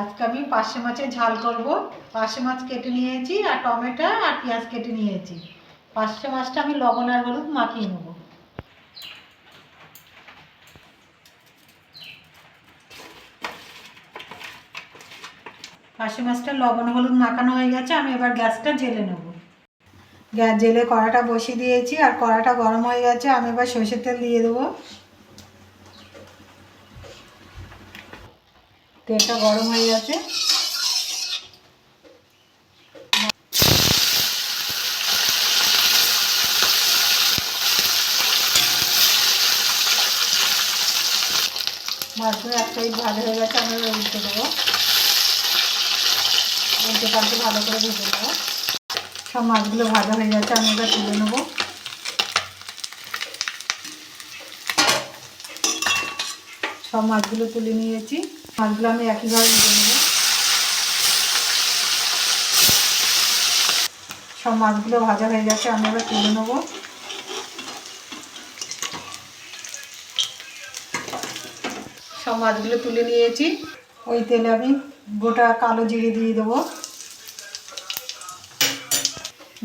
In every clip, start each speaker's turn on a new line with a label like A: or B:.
A: আজকে আমি পার্শে মাছের ঝাল করব। পার্শে মাছ কেটে নিয়েছি, আর টমেটো আর পেঁয়াজ কেটে নিয়েছি। পার্শে মাছটা আমি লবণ আর হলুদ মাখিয়ে নেব। পার্শে মাছটা লবণ হলুদ মাখানো হয়ে গেছে, আমি এবার গ্যাসটা জেলে নেব। গ্যাস জেলে কড়াটা বসিয়ে দিয়েছি, আর কড়াটা গরম হয়ে গেছে, আমি এবার সর্ষের তেল দিয়ে দেবো। তেলটা গরম হয়ে গেছে। মাছগুলো এক সাইড ভালো হয়ে গেছে, আমরা উল্টে দেবো। উল্টে পাল্টে ভালো করে ভেজে নেব। সব মাছগুলো ভাজা হয়ে গেছে আমি এবার তুলে নেব। সব মাছগুলো তুলে নিয়েছি। মাছগুলো আমি একইভাবে ভেজে নেব। সব মাছগুলো ভাজা হয়ে গেছে আমি এবার তুলে নেব। সব মাছগুলো তুলে নিয়েছি। ওই তেলে আমি গোটা কালো জিরে দিয়ে দেবো।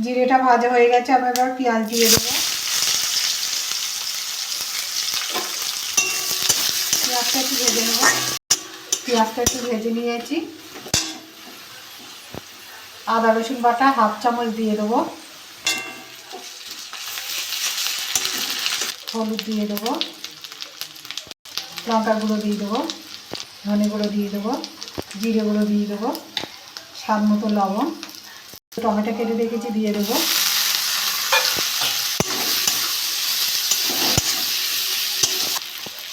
A: জিরেটা ভাজা হয়ে গেছে আমি এবার পেঁয়াজ দিয়ে দেবো। পেঁয়াজটা একটু ভেজে নেব। পেঁয়াজটা একটু ভেজে নিয়েছি। আদা, রসুন বাটা, হাফ চামচ দিয়ে দেবো। হলুদ দিয়ে দেবো। লঙ্কা গুঁড়ো দিয়ে দেবো। ধনে গুঁড়ো দিয়ে দেবো। জিরে গুঁড়ো দিয়ে দেবো। স্বাদ মতো লবণ। টমেটো কেটে রেখেছি, দিয়ে দেবো।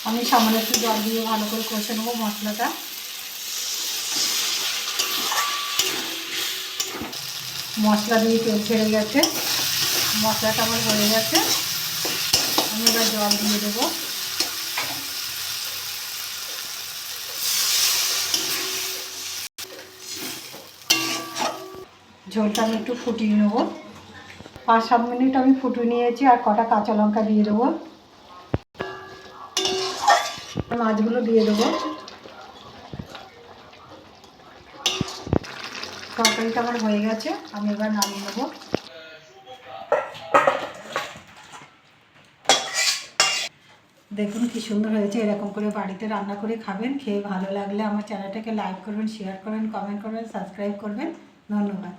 A: আমি সামান্য একটু জল দিয়ে ভালো করে কষে নেব মশলাটা। মশলা দিয়ে তেল ছেড়ে গেছে। মশলাটা আমার হয়ে গেছে। আমি এবার জল দিয়ে দেবো। ঝোলটা আমি একটু ফুটিয়ে নেব। পাঁচ সাত মিনিট আমি ফুটিয়ে নিয়েছি আর কটা কাঁচা লঙ্কা দিয়ে দেবো। মাছগুলো দিয়ে দেবো। তরকারিটা আমার হয়ে গেছে, আমি এবার নামিয়ে নেব। দেখুন কি সুন্দর হয়েছে, এরকম করে বাড়িতে রান্না করে খাবেন, খেয়ে ভালো লাগলে আমার চ্যানেলটাকে লাইক করবেন, শেয়ার করবেন, কমেন্ট করবেন, সাবস্ক্রাইব করবেন। ধন্যবাদ।